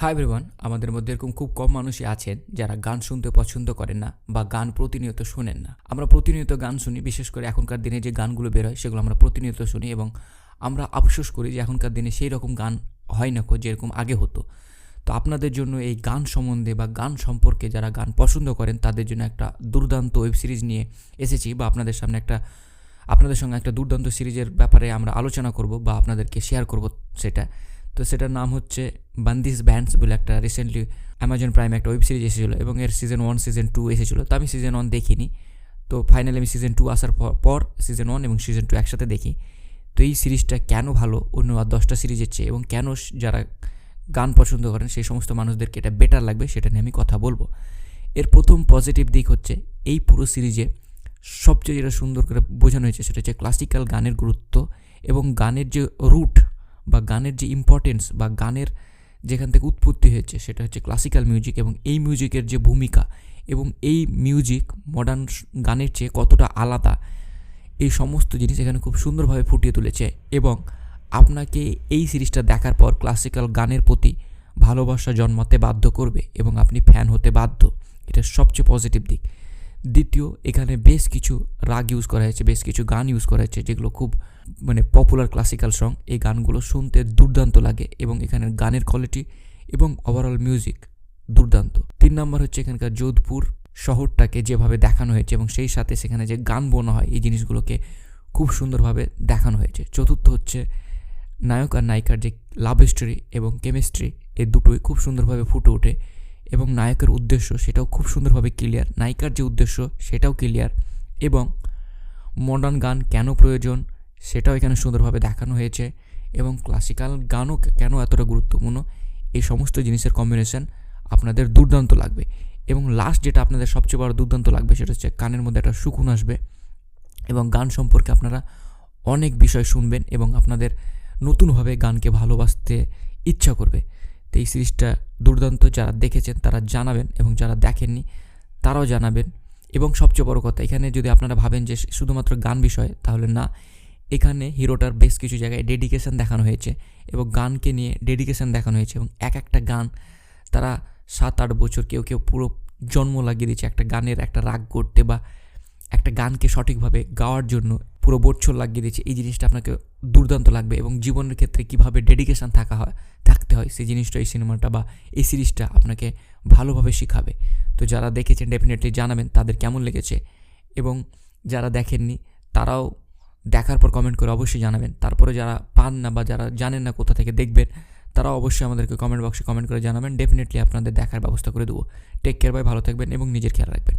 Hi everyone আমাদের মধ্যে এরকম খুব কম মানুষই আছেন যারা গান শুনতে পছন্দ করেন না বা গান প্রতিনিয়ত শোনেন না। আমরা প্রতিনিয়ত গান শুনি, বিশেষ করে এখনকার দিনে যে গানগুলো বেরোয় সেগুলো আমরা প্রতিনিয়ত শুনি এবং আমরা আফসোস করি যে এখনকার দিনে সেই রকম গান হয় না যেরকম আগে হতো। তো আপনাদের জন্য এই গান সম্বন্ধে বা গান সম্পর্কে যারা গান পছন্দ করেন তাদের জন্য একটা দুর্দান্ত ওয়েব সিরিজ নিয়ে এসেছি বা আপনাদের সামনে একটা, আপনাদের সঙ্গে একটা দুর্দান্ত সিরিজের ব্যাপারে আমরা আলোচনা করব বা আপনাদেরকে শেয়ার করব সেটা। তো সেটার নাম হচ্ছে বান্দিস ব্যান্ডস বলে একটা রিসেন্টলি অ্যামাজন প্রাইমে একটা ওয়েব সিরিজ এসেছিল এবং এর সিজন ওয়ান সিজন টু এসেছিল। তো আমি সিজন ওয়ান দেখিনি। তো ফাইনালি আমি সিজন টু আসার পর- সিজন ওয়ান এবং সিজন টু একসাথে দেখি। তো এই সিরিজটা কেন ভালো? অন্য আর দশটা সিরিজের চেয়ে এবং কেন যারা গান পছন্দ করেন, সেই সমস্ত মানুষদেরকে এটা বেটার লাগবে সেটা নিয়ে আমি কথা বলব। এর প্রথম পজিটিভ দিক হচ্ছে এই পুরো সিরিজে সবচেয়ে যেটা সুন্দর করে বোঝানো হয়েছে সেটা হচ্ছে ক্লাসিক্যাল গানের গুরুত্ব এবং গানের যে রুট বা গানের যে ইম্পর্টেন্স বা গানের যেখান থেকে উৎপত্তি হয়েছে, সেটা হচ্ছে ক্লাসিক্যাল মিউজিক এবং এই মিউজিকের যে ভূমিকা এবং এই মিউজিক মডার্ন গানের চেয়ে কতটা আলাদা, এই সমস্ত জিনিস এখানে খুব সুন্দরভাবে ফুটিয়ে তুলেছে এবং আপনাকে এই সিরিজটা দেখার পর ক্লাসিক্যাল গানের প্রতি ভালোবাসা জন্মাতে বাধ্য করবে এবং আপনি ফ্যান হতে বাধ্য। এটা সবচেয়ে পজিটিভ দিক। দ্বিতীয়, এখানে বেশ কিছু রাগ ইউজ করা হয়েছে, বেশ কিছু গান ইউজ করা হয়েছে, যেগুলো খুব মানে পপুলার ক্লাসিক্যাল সং এই গানগুলো শুনতে দুর্দান্ত লাগে এবং এখানের গানের কোয়ালিটি এবং ওভারঅল মিউজিক দুর্দান্ত। তিন নম্বর হচ্ছে এখানকার যোধপুর শহরটাকে যেভাবে দেখানো হয়েছে এবং সেই সাথে সেখানে যে গান বোনা হয়, এই জিনিসগুলোকে খুব সুন্দরভাবে দেখানো হয়েছে। চতুর্থ হচ্ছে নায়ক আর নায়িকার যে লাভ স্টোরি এবং কেমিস্ট্রি এই দুটোই খুব সুন্দরভাবে ফুটে ওঠে। এবং নায়কের উদ্দেশ্য সেটাও খুব সুন্দরভাবে ক্লিয়ার নায়িকার যে উদ্দেশ্য সেটাও ক্লিয়ার এবং মডার্ন গান কেন প্রয়োজন সেটাও এখানে সুন্দরভাবে দেখানো হয়েছে এবং ক্লাসিক্যাল গানও কেন এতটা গুরুত্বপূর্ণ এই সমস্ত জিনিসের কম্বিনেশন আপনাদের দুর্দান্ত লাগবে। এবং লাস্ট যেটা আপনাদের সবচেয়ে বড় দুর্দান্ত লাগবে সেটা হচ্ছে কানের মধ্যে একটা সুকুন আসবে এবং গান সম্পর্কে আপনারা অনেক বিষয় শুনবেন এবং আপনাদের নতুনভাবে গানকে ভালোবাসতে ইচ্ছা করবে। তো এই সিরিজটা দুর্দান্ত যারা দেখেছেন তারা জানাবেন এবং যারা দেখেননি তারাও জানাবেন। এবং সবচেয়ে বড় কথা, এখানে যদি আপনারা ভাবেন যে শুধুমাত্র গান বিষয়, তাহলে না, এখানে হিরোটার বেশ কিছু জায়গায় ডেডিকেশন দেখানো হয়েছে এবং গানকে নিয়ে ডেডিকেশন দেখানো হয়েছে এবং এক একটা গান তারা সাত আট বছর কেউ কেউ পুরো জন্ম লাগিয়ে দিচ্ছে একটা গানের একটা রাগ করতে বা একটা গানকে সঠিকভাবে গাওয়ার জন্য পুরো বছর লাগিয়ে দিয়েছে। এই জিনিসটা আপনাকে দুর্দান্ত লাগবে এবং জীবনের ক্ষেত্রে কীভাবে ডেডিকেশন থাকা হয়, থাকতে হয়, সেই জিনিসটা এই সিনেমাটা বা এই সিরিজটা আপনাকে ভালোভাবে শেখাবে। তো যারা দেখেছেন ডেফিনেটলি জানাবেন তাদের কেমন লেগেছে এবং যারা দেখেননি তারাও দেখার পর কমেন্ট করে অবশ্যই জানাবেন। তারপরে যারা পান না বা যারা জানেন না কোথা থেকে দেখবেন তারা অবশ্যই আমাদেরকে কমেন্ট বক্সে কমেন্ট করে জানাবেন। ডেফিনেটলি আপনাদের দেখার ব্যবস্থা করে দেবো। টেক কেয়ার বাই ভালো থাকবেন এবং নিজের খেয়াল রাখবেন।